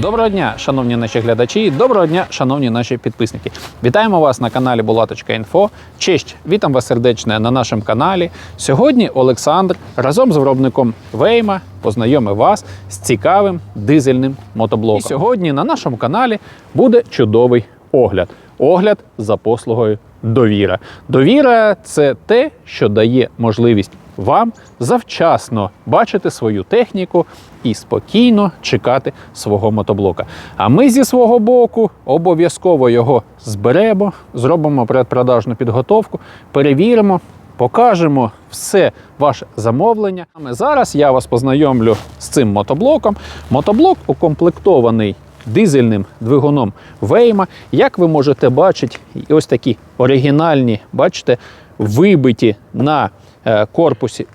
Доброго дня, шановні наші глядачі, доброго дня, шановні наші підписники. Вітаємо вас на каналі Булаточка.Інфо. Честь, вітам вас сердечне на нашому каналі. Сьогодні Олександр разом з виробником Вейма познайомив вас з цікавим дизельним мотоблоком. І сьогодні на нашому каналі буде чудовий огляд. Огляд за послугою довіра. Довіра це те, що дає можливість вам завчасно бачити свою техніку і спокійно чекати свого мотоблока. А ми зі свого боку обов'язково його зберемо, зробимо предпродажну підготовку, перевіримо. Покажемо все ваше замовлення. Зараз я вас познайомлю з цим мотоблоком. Мотоблок укомплектований дизельним двигуном Вейма. Як ви можете бачити, ось такі оригінальні, бачите, вибиті на е, корпусі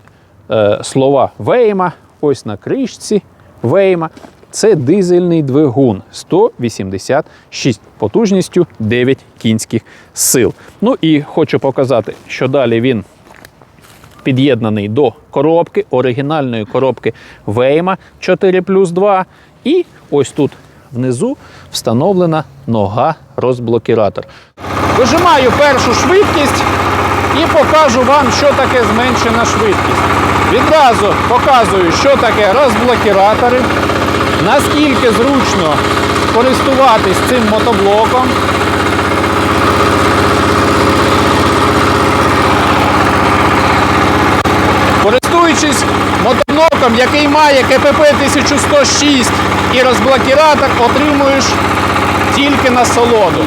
е, слова Вейма, ось на кришці Вейма. Це дизельний двигун 186 потужністю 9 кінських сил. Ну і хочу показати, що далі він під'єднаний до коробки, оригінальної коробки Вейма 4 плюс 2. І ось тут внизу встановлена нога розблокіратор. Вижимаю першу швидкість і покажу вам, що таке зменшена швидкість. Відразу показую, що таке розблокіратори, наскільки зручно користуватись цим мотоблоком. Користуючись мотоблоком, який має КПП 1106 і розблокіратор, отримуєш тільки насолоду.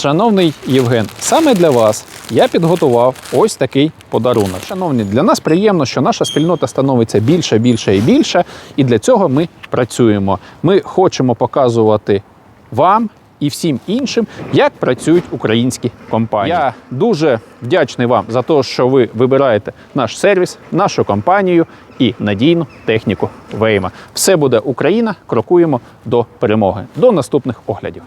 Шановний Євген, саме для вас я підготував ось такий подарунок. Шановні, для нас приємно, що наша спільнота становиться більше, більше і більше, і для цього ми працюємо. Ми хочемо показувати вам і всім іншим, як працюють українські компанії. Я дуже вдячний вам за те, що ви вибираєте наш сервіс, нашу компанію і надійну техніку Вейма. Все буде Україна. Крокуємо до перемоги. До наступних оглядів.